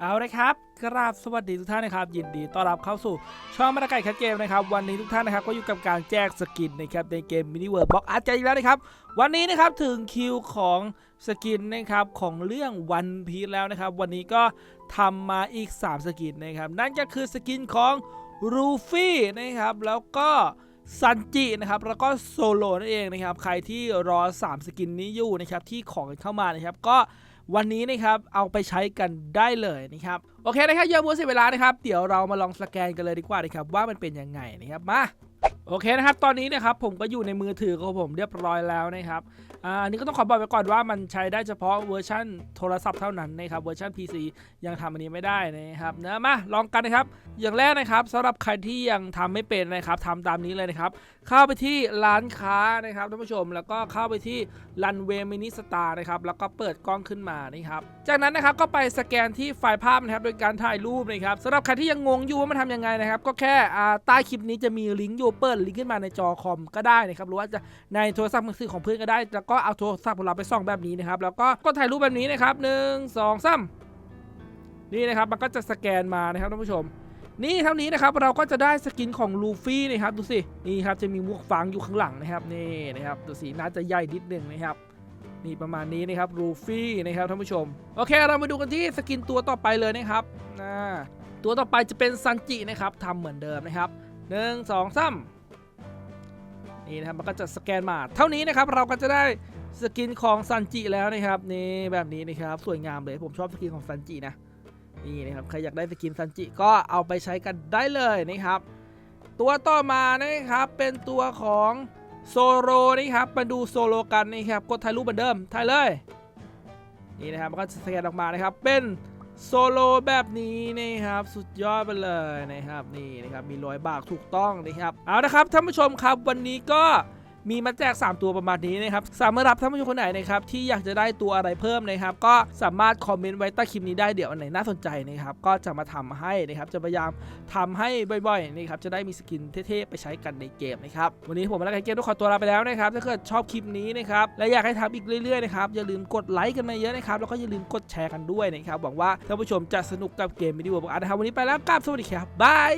เอาเลยครับกราบสวัสดีทุกท่านนะครับ ยินดีต้อนรับเข้าสู่ช่องมาตาไก่คัดเกมนะครับ วันนี้ทุกท่านนะครับก็อยู่กับการแจกสกินนะครับในเกมมินิเวิร์บ็อกอาร์ตอีกแล้วนะครับ วันนี้นะครับถึงคิวของสกินนะครับของเรื่องวันพีแล้วนะครับ วันนี้ก็ทำมาอีก 3 สกินนะครับนั่นก็คือสกินของรูฟี่นะครับแล้วก็ซันจินะครับแล้วก็โซโลนั่นเองนะครับใครที่รอ 3 สกินนี้อยู่นะครับที่ของกันเข้ามานะครับก็ วันนี้นะครับเอาไปใช้กันได้เลยนะครับโอเคนะครับเยอะมัวเสียเวลานะครับเดี๋ยวเรามาลองสแกนกันเลยดีกว่านะครับว่ามันเป็นยังไงนะครับมาโอเคนะครับ ตอนนี้นะครับผมก็อยู่ในมือถือของผมเรียบร้อยแล้วนะครับ อ่าอันนี้ก็ต้องขอบอกไปก่อนว่ามันใช้ได้เฉพาะเวอร์ชันโทรศัพท์เท่านั้นนะครับ เวอร์ชัน PC ยังทำอันนี้ไม่ได้นะครับเนะมาลองกันนะครับ อย่างแรกนะครับสำหรับใครที่ยังทำไม่เป็นนะครับทำตามนี้เลยนะครับ เข้าไปที่ร้านค้านะครับท่านผู้ชมแล้วก็เข้าไปที่รันเวย์มินิสตาร์นะครับแล้วก็เปิดกล้องขึ้นมานะครับจากนั้นนะครับก็ไปสแกนที่ไฟล์ภาพนะครับโดยการถ่ายรูปนะครับสำหรับใครที่ยังงงอยู่ว่ามันทำยังไงนะครับก็แค่ใต้คลิปนี้จะมีลิงก์อยู่เปิดลิงก์ขึ้นมาในจอคอมก็ได้นะครับหรือว่าจะในโทรศัพท์มือถือของเพื่อนก็ได้ แล้วก็เอาโทรศัพท์ของเราไปส่องแบบนี้นะครับแล้วก็ก็ถ่ายรูปแบบนี้นะครับหนึ่งสองสามนี่นะครับมันก็จะสแกนมานะครับท่านผู้ชม นี่เท่านี้นะครับเราก็จะได้สกินของลูฟี่นะครับดูสินี่ครับจะมีมวกฟางอยู่ข้างหลังนะครับนี่นะครับดูสิน่าจะใหญ่นิดนึงนะครับนี่ประมาณนี้นะครับลูฟี่นะครับท่านผู้ชมโอเค เรามาดูกันที่สกินตัวต่อไปเลยนะครับอ่าตัวต่อไปจะเป็นซันจินะครับทำเหมือนเดิมนะครับหนึ่งสองสามนี่นะครับมันก็จะสแกนมาเท่านี้นะครับเราก็จะได้สกินของซันจิแล้วนะครับนี่แบบนี้นะครับสวยงามเลยผมชอบสกินของซันจินะ นี่นะครับใครอยากได้สกินซันจิก็เอาไปใช้กันได้เลยนะครับ ตัวต่อมานะครับเป็นตัวของโซโลนะครับมาดูโซโลกันนะครับกดถ่ายรูปเหมือนเดิมถ่ายเลยนี่นะครับมันก็จะสแกนออกมานะครับเป็นโซโลแบบนี้นะครับสุดยอดไปเลยนะครับนี่นะครับมีรอยบากถูกต้องนะครับเอาละครับท่านผู้ชมครับวันนี้ก็ มีมาแจก 3 ตัวประมาณนี้นะครับสามารถรับท่านผู้ชมคนไหนนะครับที่อยากจะได้ตัวอะไรเพิ่มนะครับก็สามารถคอมเมนต์ไว้ใต้คลิปนี้ได้เดี๋ยวอันไหนน่าสนใจนะครับก็จะมาทำให้นะครับจะพยายามทำให้บ่อยๆนะครับจะได้มีสกินเท่ๆไปใช้กันในเกมนะครับวันนี้ผมและกันเกมต้องขอตัวลาไปแล้วนะครับถ้าเกิดชอบคลิปนี้นะครับและอยากให้ทำอีกเรื่อยๆนะครับอย่าลืมกดไลค์กันมาเยอะนะครับแล้วก็อย่าลืมกดแชร์กันด้วยนะครับหวังว่าท่านผู้ชมจะสนุกกับเกมวิดีโอบอกอานนะครับวันนี้ไปแล้วกราบสวัสดีครับบาย